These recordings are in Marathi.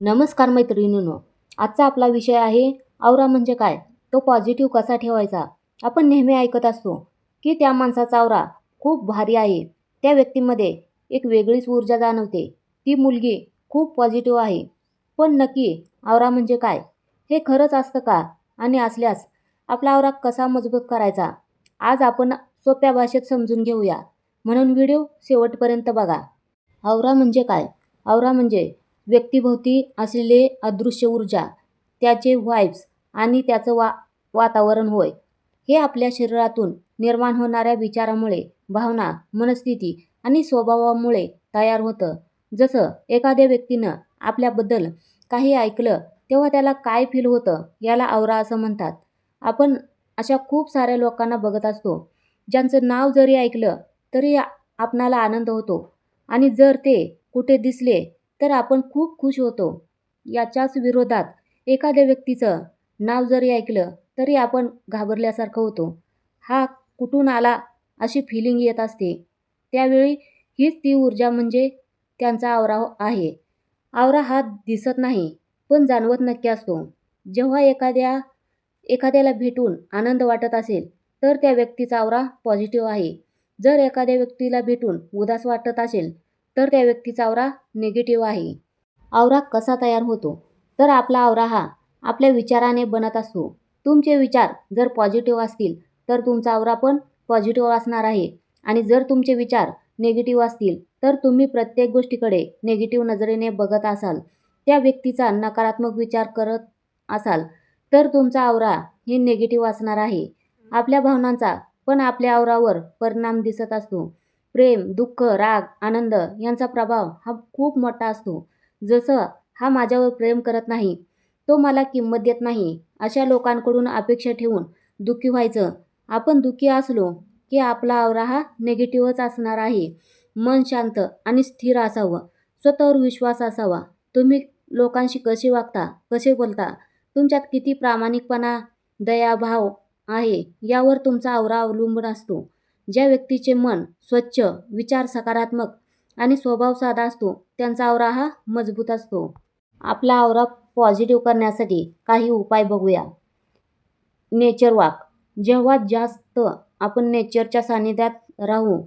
नमस्कार मैत्रिणींनो आजचा आपला विषय आहे आवरा म्हणजे काय? तो पॉझिटिव्ह कसा ठेवायचा? आपण नेहमी ऐकत असतो की त्या माणसाचा आवरा खूप भारी आहे. त्या व्यक्तीमध्ये एक वेगळीच ऊर्जा जाणवते. ती मुलगी खूप पॉझिटिव्ह आहे. पण नक्की आवरा म्हणजे काय? हे खरंच असतं का? आणि असल्यास आपला आवरा कसा मजबूत करायचा? आज आपण सोप्या भाषेत समजून घेऊया. म्हणून व्हिडिओ शेवटपर्यंत बघा. आवरा म्हणजे काय? आवरा म्हणजे व्यक्तिभोवती असलेले अदृश्य ऊर्जा त्याचे व्हाईब्स आणि त्याचं वा वातावरण होय. हे आपल्या शरीरातून निर्माण होणाऱ्या विचारामुळे भावना मनस्थिती आणि स्वभावामुळे तयार होतं. जसं एखाद्या व्यक्तीनं आपल्याबद्दल काही ऐकलं तेव्हा त्याला काय फील होतं याला आवरा असं म्हणतात. आपण अशा खूप साऱ्या लोकांना बघत असतो ज्यांचं नाव जरी ऐकलं तरी आपणाला आनंद होतो. आणि जर ते कुठे दिसले तर आपण खूप खुश होतो. याच्याच विरोधात एखाद्या व्यक्तीचं नाव जरी ऐकलं तरी आपण घाबरल्यासारखं होतो. हा कुठून आला अशी फिलिंग येत असते. त्यावेळी हीच ती ऊर्जा म्हणजे त्यांचा आवरा आहे. आवरा हा दिसत नाही पण जाणवत नक्की असतो. जेव्हा एखाद्या एखाद्याला भेटून आनंद वाटत असेल तर त्या व्यक्तीचा आवरा पॉझिटिव्ह आहे. जर एखाद्या व्यक्तीला भेटून उदास वाटत असेल तर त्या व्यक्तीचा आवरा निगेटिव्ह आहे. आवरा कसा तयार होतो? तर आपला आवरा हा आपल्या विचाराने बनत असतो. तुमचे विचार जर पॉझिटिव्ह असतील तर तुमचा आवरा पण पॉझिटिव्ह असणार आहे. आणि जर तुमचे विचार निगेटिव्ह असतील तर तुम्ही प्रत्येक गोष्टीकडे निगेटिव्ह नजरेने बघत असाल. त्या व्यक्तीचा नकारात्मक विचार करत असाल तर तुमचा आवरा हे निगेटिव्ह असणार आहे. आपल्या भावनांचा पण आपल्या आवरावर परिणाम दिसत असतो. प्रेम दुःख राग आनंद यांचा प्रभाव हा खूप मोठा असतो. जसं हा माझ्यावर प्रेम करत नाही तो मला किंमत देत नाही अशा लोकांकडून अपेक्षा ठेवून दुःखी व्हायचं. आपण दुःखी असलो की आपला आवरा हा निगेटिव्हच असणार आहे. मन शांत आणि स्थिर असावं. स्वतःवर विश्वास असावा. तुम्ही लोकांशी कसे वागता कसे बोलता तुमच्यात किती प्रामाणिकपणा दयाभाव आहे यावर तुमचा आवरा अवलंबून असतो. ज्या व्यक्तीचे मन स्वच्छ विचार सकारात्मक आणि स्वभाव साधा असतो त्यांचा आवरा हा मजबूत असतो. आपला आवरा पॉझिटिव्ह करण्यासाठी काही उपाय बघूया. नेचर वॉक जेव्हा जास्त आपण नेचरच्या सान्निध्यात राहू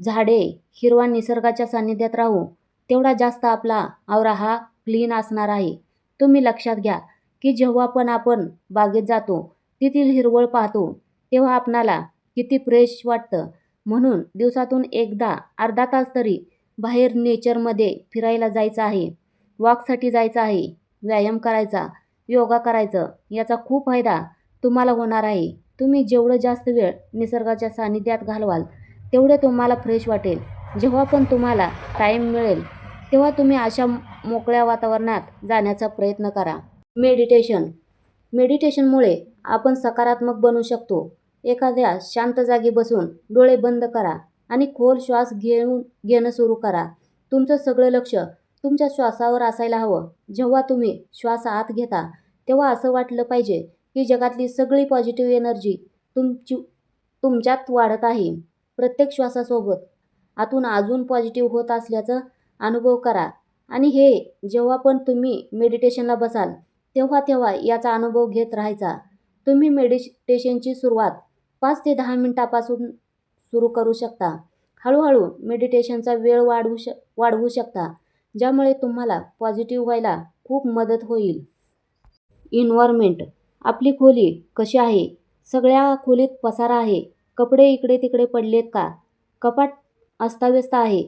झाडे हिरवा निसर्गाच्या सान्निध्यात राहू तेवढा जास्त आपला आवरा हा क्लीन असणार आहे. तुम्ही लक्षात घ्या की जेव्हा पण आपण बागेत जातो तेथील हिरवळ पाहतो तेव्हा आपणाला किती फ्रेश वाटतं? म्हणून दिवसातून एकदा अर्धा तास तरी बाहेर नेचरमध्ये फिरायला जायचं आहे. वॉकसाठी जायचं आहे. व्यायाम करायचा. योगा करायचं. याचा खूप फायदा तुम्हाला होणार आहे. तुम्ही जेवढं जास्त वेळ निसर्गाच्या सानिध्यात घालवाल तेवढे तुम्हाला फ्रेश वाटेल. जेव्हा पण तुम्हाला टाईम मिळेल तेव्हा तुम्ही अशा मोकळ्या वातावरणात जाण्याचा प्रयत्न करा. मेडिटेशन. मेडिटेशनमुळे आपण सकारात्मक बनू शकतो. एखाद्या शांत जागी बसून डोळे बंद करा आणि खोल श्वास घेऊन घेणं सुरू करा. तुमचं सगळं लक्ष तुमच्या श्वासावर असायला हवं. जेव्हा तुम्ही श्वास आत घेता तेव्हा असं वाटलं पाहिजे की जगातली सगळी पॉझिटिव्ह एनर्जी तुमची तुमच्यात वाढत आहे. प्रत्येक श्वासासोबत आतून अजून पॉझिटिव्ह होत असल्याचा अनुभव करा. आणि हे जेव्हा पण तुम्ही मेडिटेशनला बसाल तेव्हा तेव्हा याचा अनुभव घेत राहायचा. तुम्ही मेडिटेशनची सुरुवात पाच ते दहा मिनटापासून सुरू करू शकता. हळूहळू मेडिटेशनचा वेळ वाढवू श वाढवू शकता ज्यामुळे तुम्हाला पॉझिटिव्ह व्हायला खूप मदत होईल. इन्व्हायरमेंट आपली खोली कशी आहे? सगळ्या खोलीत पसारा आहे. कपडे इकडे तिकडे पडलेत का? कपाट अस्ताव्यस्त आहे.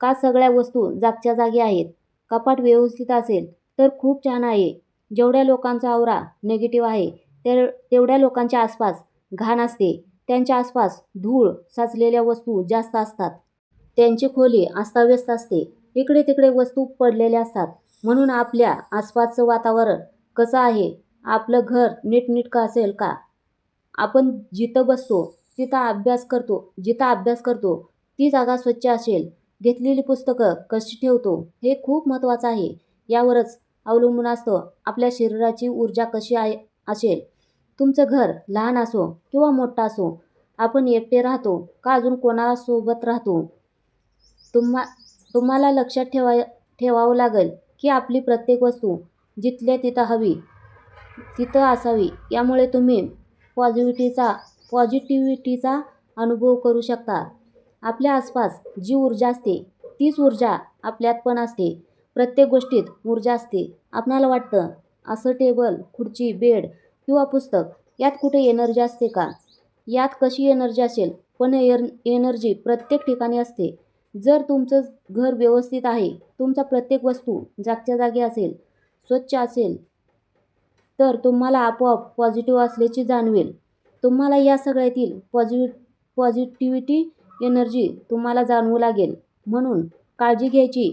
का सगळ्या वस्तू जागच्या जागी आहेत? कपाट व्यवस्थित असेल तर खूप छान आहे. जेवढ्या लोकांचा आवरा निगेटिव्ह आहे ते तेवढ्या लोकांच्या आसपास घाण असते. त्यांच्या आसपास धूळ साचलेल्या वस्तू जास्त असतात. त्यांची खोली अस्ताव्यस्त असते. इकडे तिकडे वस्तू पडलेल्या असतात. म्हणून आपल्या आसपासचं वातावरण कसं आहे? आपलं घर नीटनीटकं असेल का? आपण जिथं बसतो तिथं अभ्यास करतो जिथं अभ्यास करतो ती जागा स्वच्छ असेल. घेतलेली पुस्तकं कशी ठेवतो हे खूप महत्त्वाचं आहे. यावरच अवलंबून असतं आपल्या शरीराची ऊर्जा कशी आहे असेल. तुमचं घर लहान असो किंवा मोठं असो आपण एकटे राहतो का अजून कोणासोबत राहतो? तुम्हा तुम्हाला लक्षात ठेवाय ठेवावं लागेल की आपली प्रत्येक वस्तू जिथल्या तिथं हवी तिथं असावी यामुळे तुम्ही पॉझिटिव्हिटीचा पॉझिटिव्हिटीचा अनुभव करू शकता. आपल्या आसपास जी ऊर्जा असते तीच ऊर्जा आपल्यात पण असते. प्रत्येक गोष्टीत ऊर्जा असते. आपणाला वाटतं असं टेबल खुर्ची बेड किंवा पुस्तक यात कुठे एनर्जी असते का? यात कशी एनर्जी असेल? पण एर एनर्जी प्रत्येक ठिकाणी असते. जर तुमचं घर व्यवस्थित आहे तुमचा प्रत्येक वस्तू जागच्या जागी असेल स्वच्छ असेल तर तुम्हाला आपोआप पॉझिटिव्ह असल्याची जाणवेल. तुम्हाला या सगळ्यातील पॉझिटिव्ह पॉझिटिव्हिटी एनर्जी तुम्हाला जाणवू लागेल. म्हणून काळजी घ्यायची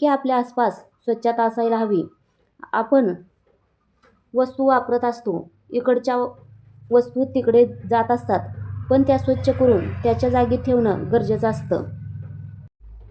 की आपल्या आसपास स्वच्छता असायला हवी. आपण वस्तू वापरत असतो. इकडच्या वस्तू तिकडे जात असतात पण त्या स्वच्छ करून त्याच्या जागी ठेवणं गरजेचं असतं.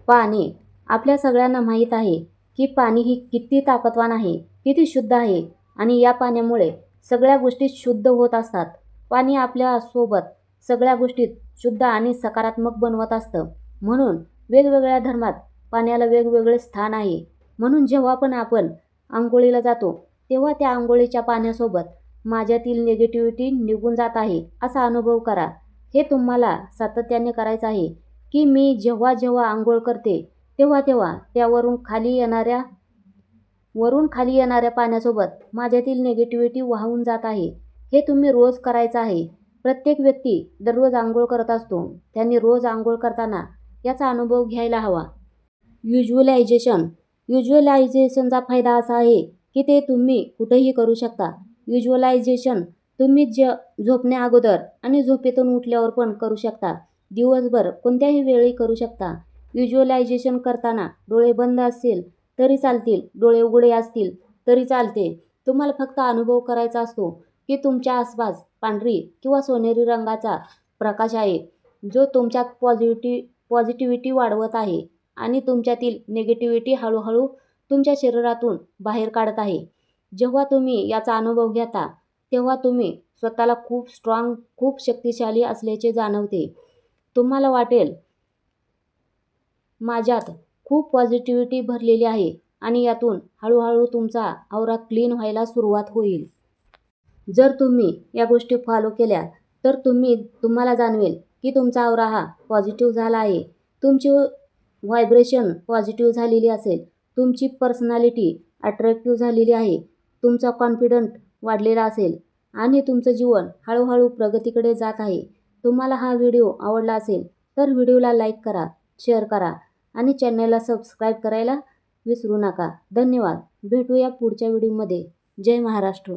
पाणी. आपल्या सगळ्यांना माहीत आहे की पाणी ही किती ताकदवान आहे किती शुद्ध आहे आणि या पाण्यामुळे सगळ्या गोष्टी शुद्ध होत असतात. पाणी आपल्यासोबत सगळ्या गोष्टीत शुद्ध आणि सकारात्मक बनवत असतं. म्हणून वेगवेगळ्या धर्मात पाण्याला वेगवेगळे स्थान आहे. म्हणून जेव्हा पण आपण आंघोळीला जातो तेव्हा त्या आंघोळीच्या पाण्यासोबत माझ्यातील निगेटिव्हिटी निघून जात आहे असा अनुभव करा. हे तुम्हाला सातत्याने करायचं आहे की मी जेव्हा जेव्हा आंघोळ करते तेव्हा तेव्हा त्यावरून खाली येणाऱ्या वरून खाली येणाऱ्या पाण्यासोबत माझ्यातील निगेटिव्हिटी वाहून जात आहे. हे तुम्ही रोज करायचं आहे. प्रत्येक व्यक्ती दररोज आंघोळ करत असतो. त्यांनी रोज आंघोळ करताना याचा अनुभव घ्यायला हवा. युज्युअलायझेशन युज्युअलायझेशनचा फायदा असा आहे की ते तुम्ही कुठेही करू शकता. व्हिज्युअलायझेशन तुम्ही ज झोपण्या अगोदर आणि झोपेतून उठल्यावर पण करू शकता. दिवसभर कोणत्याही वेळी करू शकता. व्हिज्युअलायझेशन करताना डोळे बंद असतील तरी चालतील. डोळे उघडे असतील तरी चालते. तुम्हाला फक्त अनुभव करायचा असतो की तुमच्या आसपास पांढरी किंवा सोनेरी रंगाचा प्रकाश आहे जो तुमच्यात पॉझिटिव्ह पॉझिटिव्हिटी वाढवत आहे आणि तुमच्यातील निगेटिव्हिटी हळूहळू तुमच्या शरीरातून बाहेर काढत आहे. जेव्हा तुम्ही याचा अनुभव घेता तेव्हा तुम्ही स्वतःला खूप स्ट्रॉंग खूप शक्तिशाली असल्याचे जाणवते. तुम्हाला वाटेल माझ्यात खूप पॉझिटिव्हिटी भरलेली आहे आणि यातून हळूहळू तुमचा आवरा क्लीन व्हायला सुरुवात होईल. जर तुम्ही या गोष्टी फॉलो केल्या तर तुम्ही तुम्हाला जाणवेल की तुमचा आवरा हा पॉझिटिव्ह झाला आहे. तुमची व्हायब्रेशन पॉझिटिव्ह झालेली असेल. तुमची पर्सनॅलिटी अट्रॅक्टिव्ह झालेली आहे. तुमचा कॉन्फिडंट वाढलेला असेल आणि तुमचं जीवन हळूहळू प्रगतीकडे जात आहे. तुम्हाला हा व्हिडिओ आवडला असेल तर व्हिडिओला लाईक करा शेअर करा आणि चॅनलला सबस्क्राईब करायला विसरू नका. धन्यवाद. भेटूया पुढच्या व्हिडिओमध्ये जय महाराष्ट्र.